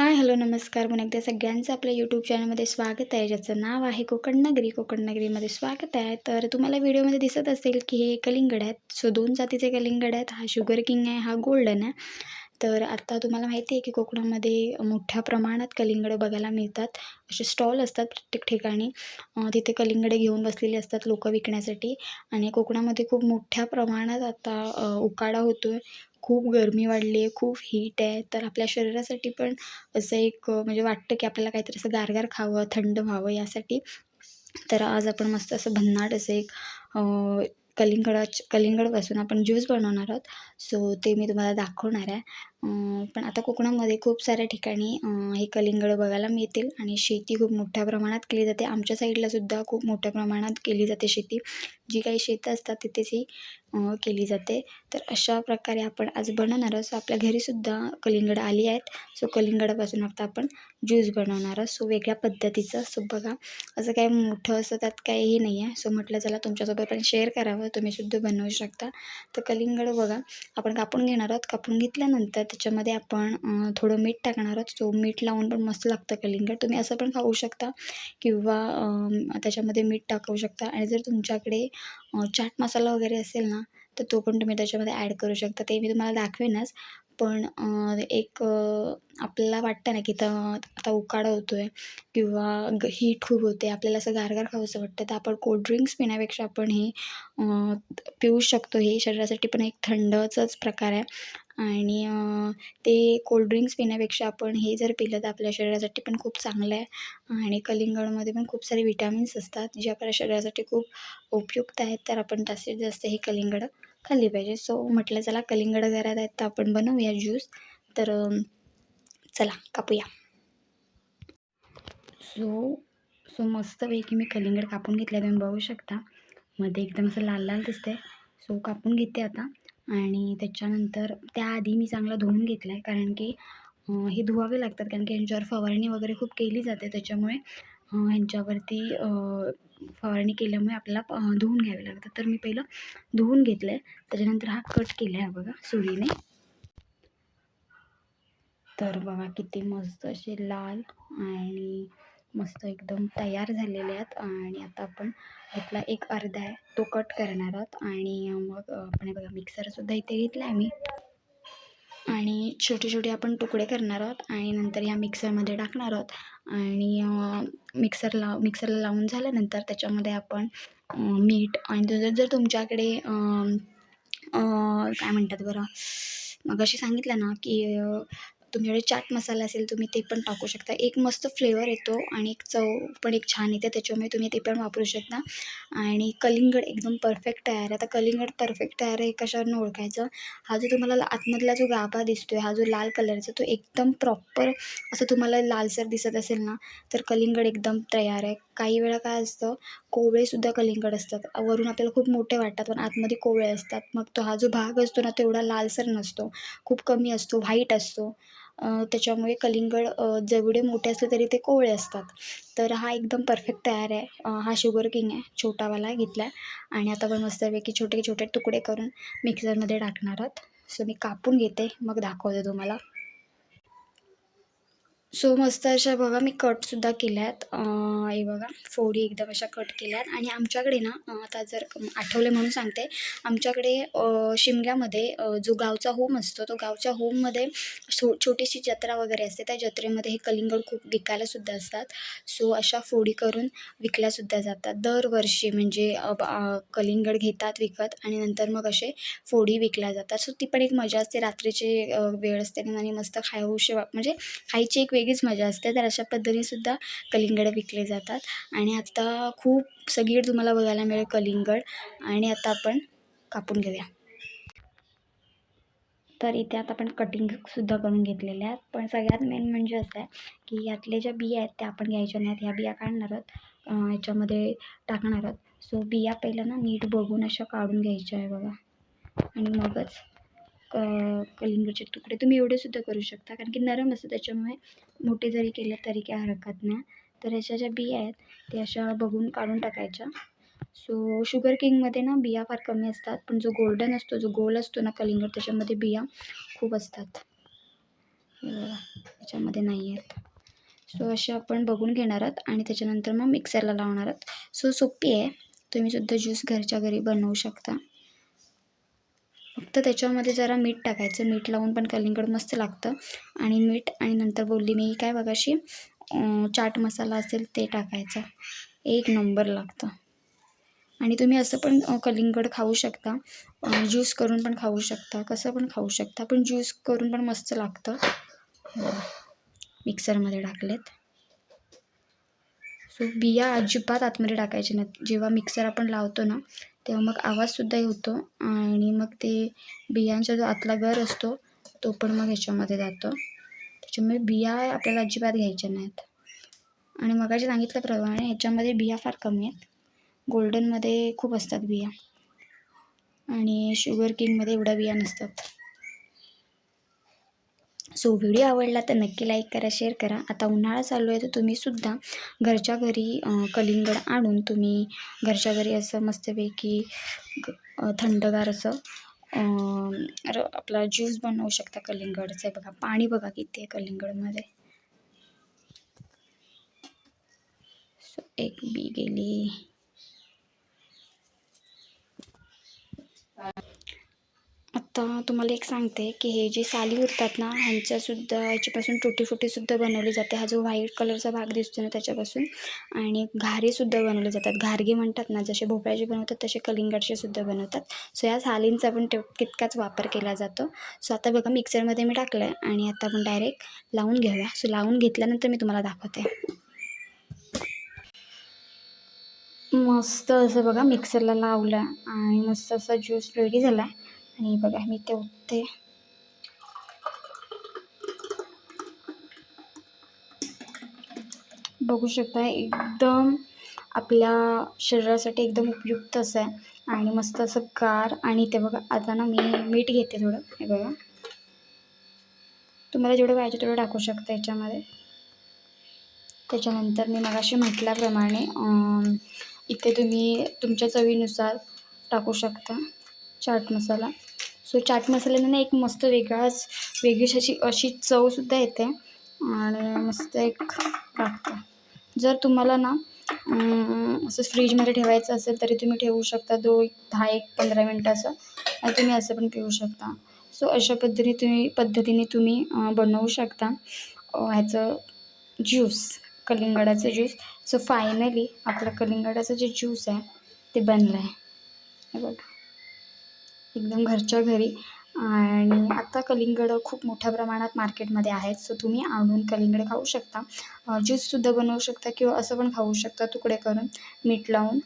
Hi hello नमस्कार. पुन्हा एकदा सगळ्यांचं आपल्या यूट्यूब चॅनलमध्ये स्वागत आहे ज्याचं नाव आहे कोकण नगरी. कोकण नगरीमध्ये स्वागत आहे. तर तुम्हाला व्हिडिओमध्ये दिसत असेल की हे कलिंगड आहेत. सो दोन जातीचे कलिंगड आहेत. हा शुगर किंग आहे हा गोल्डन आहे. तर आता तुम्हाला माहिती आहे की कोकणामध्ये मोठ्या प्रमाणात कलिंगडं बघायला मिळतात. असे स्टॉल असतात प्रत्येक ठिकाणी. तिथे कलिंगडे घेऊन बसलेले असतात लोक विकण्यासाठी. आणि कोकणामध्ये खूप मोठ्या प्रमाणात आता उकाडा होतो आहे खूप गरमी वाढली आहे खूप हीट आहे तर आपल्या शरीरासाठी पण असं एक म्हणजे वाटतं की आपल्याला काहीतरी असं गारगार खावं थंड व्हावं यासाठी. तर आज आपण मस्त असं भन्नाट असं एक कलिंगडाच कलिंगडपासून आपण ज्यूस बनवणार आहोत. सो ते मी तुम्हाला दाखवणार आहे. पण आता कोकणामध्ये खूप साऱ्या ठिकाणी हे कलिंगड बघायला मिळतील आणि शेती खूप मोठ्या प्रमाणात केली जाते. आमच्या साईडलासुद्धा खूप मोठ्या प्रमाणात केली जाते शेती. जी काही शेतं असतात तिथेच ही केली जाते. तर अशा प्रकारे आपण आज बनवणार आहोत. सो आपल्या घरीसुद्धा कलिंगड आली आहेत. सो कलिंगडापासून आता आपण ज्यूस बनवणार आहोत. सो वेगळ्या पद्धतीचं. सो बघा असं काही मोठं असं त्यात काहीही नाही आहे. सो म्हटलं चला तुमच्यासोबत पण शेअर करावं. तुम्हीसुद्धा बनवू शकता. तर कलिंगड बघा आपण कापून घेणार आहोत. कापून घेतल्यानंतर त्याच्यामध्ये आपण थोडं मीठ टाकणार आहोत. सो मीठ लावून पण मस्त लागतं कलिंगड. तुम्ही असं पण खाऊ शकता किंवा त्याच्यामध्ये मीठ टाकू शकता. आणि जर तुमच्याकडे चाट मसाला वगैरे असेल ना तर तो पण तुम्ही त्याच्यामध्ये ॲड करू शकता. ते मी तुम्हाला दाखवेनच. पण एक आपल्याला वाटतं ना की तर आता उकाडा होतो आहे किंवा ग हीट खूप होते. आपल्याला असं गारगार खावंसं वाटतं. तर आपण कोल्ड्रिंक्स पिण्यापेक्षा आपण हे पिऊ शकतो. हे शरीरासाठी पण एक थंडचाच प्रकार आहे. आणि ते कोल्ड्रिंक्स पिण्यापेक्षा आपण हे जर पिलं तर आपल्या शरीरासाठी पण खूप चांगलं आहे. आणि कलिंगडमध्ये पण खूप सारे विटॅमिन्स असतात जे आपल्या शरीरासाठी खूप उपयुक्त आहेत. तर आपण जास्तीत जास्त हे कलिंगडं खाल्ली पाहिजे. सो म्हटलं चला कलिंगडं घरात आहेत तर आपण बनवूया ज्यूस तर चला कापूया. सो सो मस्तपैकी मी कलिंगड कापून घेतलं तुम्ही बघू शकता. मध्ये एकदम असं लाल लाल दिसतंय. सो कापून घेते आता. आणि त्याच्यानंतर त्याआधी मी चांगला धुवून घेतला आहे कारण की हे धुवावे लागतात कारण की ह्यांच्यावर फवारणी वगैरे खूप केली जाते त्याच्यामुळे ह्यांच्यावरती फवारणी केल्यामुळे आपल्याला धुवून घ्यावे लागतात. तर मी पहिलं धुवून घेतलं आहे त्याच्यानंतर हा कट केला आहे बघा सुरीने. तर बघा किती मस्त असे लाल आणि मस्त एकदम तयार झालेले आहेत. आणि आता आपण ह्यातला एक अर्धा आहे. तो कट करणार आहोत आणि मग आपण हे बघा मिक्सरसुद्धा इथे घेतला आहे मी. आणि छोटे छोटे आपण तुकडे करणार आहोत आणि नंतर ह्या मिक्सरमध्ये टाकणार आहोत. आणि मिक्सर लाव मिक्सरला लावून झाल्यानंतर त्याच्यामध्ये आपण मीठ आणि जर जर तुमच्याकडे काय म्हणतात बरं? मग अशी सांगितलं ना की तुमच्याकडे चाट मसाला असेल तुम्ही ते पण टाकू शकता. एक मस्त फ्लेवर येतो आणि एक चव पण एक छान येते त्याच्यामुळे तुम्ही ते पण वापरू शकता. आणि कलिंगड एकदम परफेक्ट तयार आहे. आता कलिंगड परफेक्ट तयार आहे कशावरून ओळखायचं? हा जो तुम्हाला आतमधला जो गाभा दिसतो आहे हा जो लाल कलरचा तो एकदम प्रॉपर असं तुम्हाला लालसर दिसत असेल ना तर कलिंगड एकदम तयार आहे. काही वेळा काय असतं कोवळेसुद्धा कलिंगड असतात. वरून आपल्याला खूप मोठे वाटतात पण आतमध्ये कोवळे असतात. मग तो हा जो भाग असतो ना तो एवढा लालसर नसतो. खूप कमी असतो व्हाईट असतो. त्याच्यामुळे कलिंगड जेवढे मोठे असले तरी ते कोवळे असतात. तर हा एकदम परफेक्ट तयार आहे. हा शुगर किंग आहे. छोटावाला घेतला आहे आणि आता आपण मस्तपैकी छोटे छोटे तुकडे करून मिक्सरमध्ये टाकणार आहोत. सो मी कापून घेते. मग दाखवते तुम्हाला. सो मस्त अशा बघा मी कटसुद्धा केल्या आहेत हे बघा फोडी एकदम अशा कट केल्या आहेत आणि आमच्याकडे ना आता जर आठवले म्हणून सांगते आमच्याकडे शिमग्यामध्ये जो गावचा होम असतो तो गावच्या होममध्ये छो छोटीशी जत्रा वगैरे असते. त्या जत्रेमध्ये हे कलिंगड खूप विकायलासुद्धा असतात. सो अशा फोडी करून विकल्यासुद्धा जातात. दरवर्षी म्हणजे कलिंगड घेतात विकत आणि नंतर मग असे फोडी विकल्या जातात. सो ती पण एक मजा असते. रात्रीची वेळ असते आणि मस्त खाऊशी म्हणजे खायची एक वेगळीच मजा असते. तर अशा पद्धतीनेसुद्धा कलिंगडं कलिंगड विकले जातात. आणि आता खूप सगळीकडे तुम्हाला बघायला मिळेल कलिंगड. आणि आता आपण कापून घेऊया. तर इथे आता आपण कटिंगसुद्धा करून घेतलेल्या आहेत. पण सगळ्यात मेन म्हणजे असं आहे की यातले ज्या बिया आहेत त्या आपण घ्यायच्या नाहीत. ह्या बिया काढणार आहोत. याच्यामध्ये टाकणार आहोत. सो बिया पहिलं ना नीट बघून अशा काढून घ्यायच्या आहे बघा. आणि मगच क कलिंगडचे तुकडे तुम्ही एवढे सुद्धा करू शकता. कारण की नरम असतं त्याच्यामुळे मोठे जरी केले तरी काय हरकत नाही. तर ह्याच्या ज्या बिया आहेत त्या अशा बघून काढून टाकायच्या. सो शुगर किंगमध्ये ना बिया फार कमी असतात. पण जो गोल्डन असतो जो गोल असतो ना कलिंगड त्याच्यामध्ये बिया खूप असतात. त्याच्यामध्ये नाही आहेत. सो असे आपण बघून घेणार आहोत आणि त्याच्यानंतर मग मिक्सरला लावणार आहोत. सो सोपी आहे. तुम्हीसुद्धा ज्यूस घरच्या घरी बनवू शकता. फक्त त्याच्यामध्ये जरा मीठ टाकायचं. मीठ लावून पण कलिंगड मस्त लागतं. आणि मीठ आणि नंतर बोलली मी काय बघाशी चाट मसाला असेल ते टाकायचा. एक नंबर लागतं. आणि तुम्ही असं पण कलिंगड खाऊ शकता. ज्यूस करून पण खाऊ शकता. कसं पण खाऊ शकता. पण ज्यूस करून पण मस्त लागतं. मिक्सरमध्ये टाकलेत. सो बिया अजिबात आतमध्ये टाकायचे नाहीत. जेव्हा मिक्सर आपण लावतो ना तेव्हा मग आवाजसुद्धा होतो आणि मग ते बियांचा जो आतला गर असतो तो पण मग ह्याच्यामध्ये जातो. त्याच्यामुळे बिया आपल्याला अजिबात घ्यायच्या नाहीत. आणि मगाशी सांगितल्याप्रमाणे ह्याच्यामध्ये बिया फार कमी आहेत. गोल्डनमध्ये खूप असतात बिया. आणि शुगर किंगमध्ये एवढ्या बिया नसतात. सो व्हिडिओ आवडला तर नक्की लाईक करा शेअर करा. आता उन्हाळा चालू आहे तर तुम्हीसुद्धा घरच्या घरी कलिंगड आणून तुम्ही घरच्या घरी असं मस्तपैकी ग- थंडगार असं र- आपला ज्यूस बनवू शकता कलिंगडचं. बघा पाणी बघा किती आहे कलिंगडमध्ये. सो एक बी गेली. आता तुम्हाला एक सांगते की हे जे साली उरतात ना ह्यांच्यासुद्धा ह्याच्यापासून टुटी फुटीसुद्धा बनवली जाते. हा जो व्हाईट कलरचा भाग दिसतो ना त्याच्यापासून. आणि घारेसुद्धा बनवले जातात. घारगे म्हणतात ना जसे भोपळ्याचे बनवतात तसे कलिंगडचे सुद्धा बनवतात. सो या सालींचा पण तेव तितकाच वापर केला जातो. सो आता बघा मिक्सरमध्ये मी टाकलं आहे आणि आता आपण डायरेक्ट लावून घेऊया. सो लावून घेतल्यानंतर मी तुम्हाला दाखवते. मस्त असं बघा मिक्सरला लावलं आणि मस्त असा ज्यूस रेडी झाला. आणि बघा मी ते ओतते बघू शकता एकदम आपल्या शरीरासाठी एकदम उपयुक्त असं आहे. आणि मस्त असं गार आणि ते बघा आता ना मी मीठ घेते थोडं. हे बघा. तुम्हाला जेवढं पाहिजे तेवढं टाकू शकता याच्यामध्ये. त्याच्यानंतर मी मगाशी म्हटल्याप्रमाणे इथे तुम्ही तुमच्या चवीनुसार टाकू शकता. चाट मसाला. सो चाट मसाल्याने ना एक मस्त वेगळाच वेगळीच अशी अशी चवसुद्धा येते. आणि मस्त एक लागतं. जर तुम्हाला ना असं फ्रीजमध्ये ठेवायचं असेल तरी तुम्ही ठेवू शकता. दो दहा एक पंधरा मिनटाचं आणि तुम्ही असं पण पिऊ शकता. सो अशा पद्धतीने तुम्ही पद्धतीने तुम्ही बनवू शकता. ह्याचं ज्यूस कलिंगडाचं ज्यूस सो फायनली आपलं कलिंगडाचं जे ज्यूस आहे ते बनलं आहे हे बघा. एकदम घरच्या घरी. आणि आता कलिंगड खूप मोठ्या प्रमाणात मार्केटमध्ये आहेत. सो तुम्ही आणून कलिंगड खाऊ शकता. ज्यूससुद्धा बनवू शकता किंवा असं पण खाऊ शकता तुकडे करून मीठ लावून.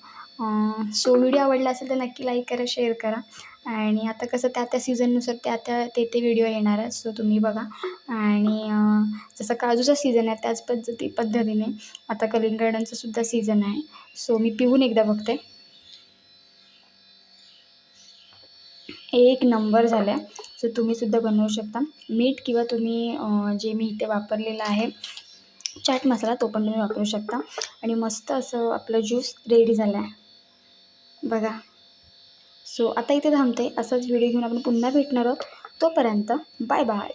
सो व्हिडिओ आवडला असेल तर नक्की लाईक करा शेअर करा. आणि आता कसं त्या त्या सीझननुसार त्या त्या ते ते व्हिडिओ येणार आहेत. सो तुम्ही बघा. आणि जसं काजूचा सीझन आहे त्याच पद्धती पद्धतीने आता कलिंगडांचं सुद्धा सीझन आहे. सो मी पिऊन एकदा बघते. एक नंबर झाल्या. सो तुम्हीसुद्धा बनवू शकता. मीठ किंवा तुम्ही जे मी इथे वापरलेलं आहे चाट मसाला तो पण तुम्ही वापरू शकता. आणि मस्त असं आपलं ज्यूस रेडी झालं आहे बघा. सो आता इथे थांबते. असाच व्हिडिओ घेऊन आपण पुन्हा भेटणार आहोत. तोपर्यंत बाय बाय